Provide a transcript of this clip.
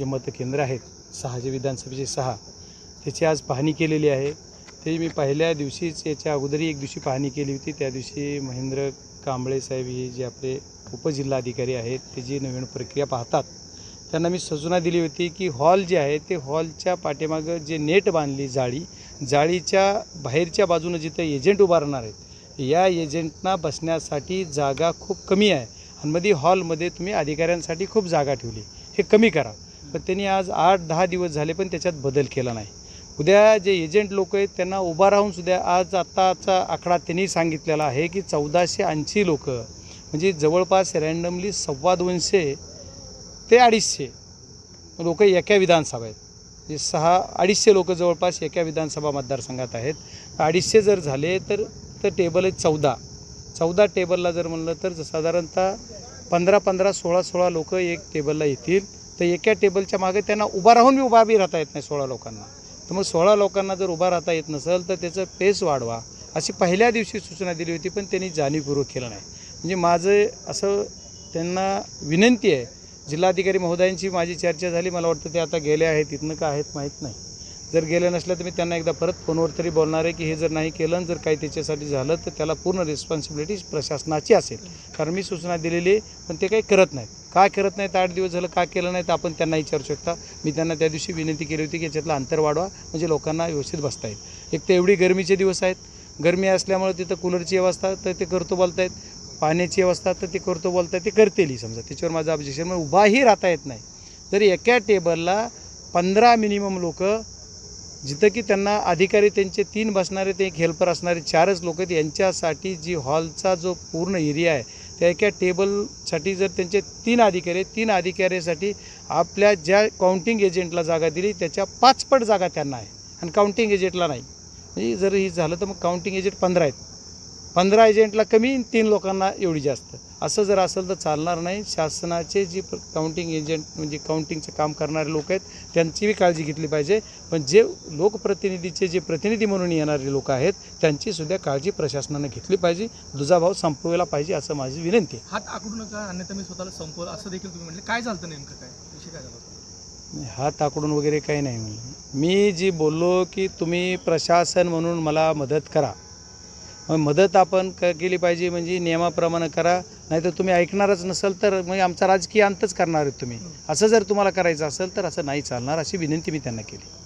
जे मतकेंद्र आहेत सहा जे विधानसभेचे सहा त्याची आज पाहणी केलेली आहे. ते मी पहिल्या दिवशीच याच्या अगोदरही एक दिवशी पाहणी केली होती. त्या दिवशी महेंद्र कांबळे साहेब हे जे आपले उपजिल्हाधिकारी आहेत ते जी नवीन प्रक्रिया पाहतात त्यांना मी सूचना दिली होती की हॉल जे आहे ते हॉलच्या पाठीमागं जे नेट बांधली जाळी जाळीच्या बाहेरच्या बाजूनं जिथं एजंट उभारणार आहेत या एजंटना बसण्यासाठी जागा खूप कमी आहे. आणि मध्ये हॉलमध्ये तुम्ही अधिकाऱ्यांसाठी खूप जागा ठेवली. हे कमी करा. पण त्यांनी आज आठ दहा दिवस झाले पण त्याच्यात बदल केला नाही. उद्या जे एजंट लोक आहेत त्यांना उभा राहून सुद्धा आज आत्ताचा आकडा त्यांनी सांगितलेला आहे की चौदाशे ऐंशी लोक म्हणजे जवळपास रँडमली सव्वा दोनशे ते अडीचशे लोक एका विधानसभा आहेत. जे सहा अडीचशे लोक जवळपास एका विधानसभा मतदारसंघात आहेत. अडीचशे जर झाले तर तर टेबल आहेत चौदा. चौदा टेबलला जर म्हणलं तर साधारणतः पंधरा पंधरा सोळा सोळा लोक एक टेबलला येतील. तर एका टेबलच्या मागे त्यांना उभा राहून बी उभा बी राहता येत नाही सोळा लोकांना. तर मग सोळा लोकांना जर उभा राहता येत नसेल तर त्याचं पेस वाढवा. अशी पहिल्या दिवशी सूचना दिली होती पण त्यांनी जाणीवपूर्वक केलं नाही. म्हणजे माझं असं त्यांना विनंती आहे जिल्हाधिकारी महोदयांची माझी चर्चा झाली मला वाटतं ते आता गेले आहेत इथनं का आहेत माहीत नाही. जर गेले नसलं तर मी त्यांना एकदा परत फोनवर तरी बोलणार आहे की हे जर नाही केलं जर काही त्याच्यासाठी झालं तर त्याला पूर्ण रिस्पॉन्सिबिलिटी प्रशासनाची असेल. कारण मी सूचना दिलेली आहे, पण ते काही करत नाहीत. का करत नाहीत? आठ दिवस झालं का केलं नाही तर आपण त्यांना विचारू शकता. मी त्यांना त्या दिवशी विनंती केली होती की याच्यातलं अंतर वाढवा म्हणजे लोकांना व्यवस्थित बसता येईल. एक तर एवढी गरमीचे दिवस आहेत. गरमी असल्यामुळे तिथं कूलरची व्यवस्था तर ते करतो बोलतायत. पाण्याची व्यवस्था तर ते करतो बोलतायत. ते करतेली समजा. त्याच्यावर माझं ऑब्जेक्शन मग उभाही राहता येत नाही. तर एका टेबलला पंधरा मिनिमम लोकं जिथं की त्यांना अधिकारी त्यांचे तीन बसणारे ते एक हेल्पर असणारे चारच लोक आहेत. यांच्यासाठी जी हॉलचा जो पूर्ण एरिया आहे त्या एका टेबलसाठी जर त्यांचे तीन अधिकारी तीन अधिकाऱ्यासाठी आपल्या ज्या काउंटिंग एजंटला जागा दिली त्याच्या पाचपट जागा त्यांना आहे. आणि काउंटिंग एजंटला नाही. म्हणजे जर ही झालं तर मग काउंटिंग एजंट पंधरा आहेत. पंधरा एजंटला कमी तीन लोकांना एवढी जास्त. असं जर असेल तर चालणार नाही. शासनाचे जी काउंटिंग एजंट म्हणजे काउंटिंगचं काम करणारे लोक आहेत त्यांची बी काळजी घेतली पाहिजे. पण जे लोकप्रतिनिधीचे जे प्रतिनिधी म्हणून येणारे लोक आहेत त्यांची सुद्धा काळजी प्रशासनानं घेतली पाहिजे. दुजाभाव संपवायला पाहिजे असं माझी विनंती आहे. हात आकडू नका अन्यथा मी स्वतःला संपवलं असं देखील तुम्ही म्हटले काय झालं नेमकं? काय विषय काय झाला होता? आकडून वगैरे काही नाही म्हणलं. मी जी बोललो की तुम्ही प्रशासन म्हणून मला मदत करा मदत आपण क केली पाहिजे म्हणजे नियमाप्रमाणे करा. नाही तर तुम्ही ऐकणारच नसेल तर मग आमचा राजकीय अंतच करणार आहेत तुम्ही. असं जर तुम्हाला करायचं असेल तर असं नाही चालणार अशी विनंती मी त्यांना केली.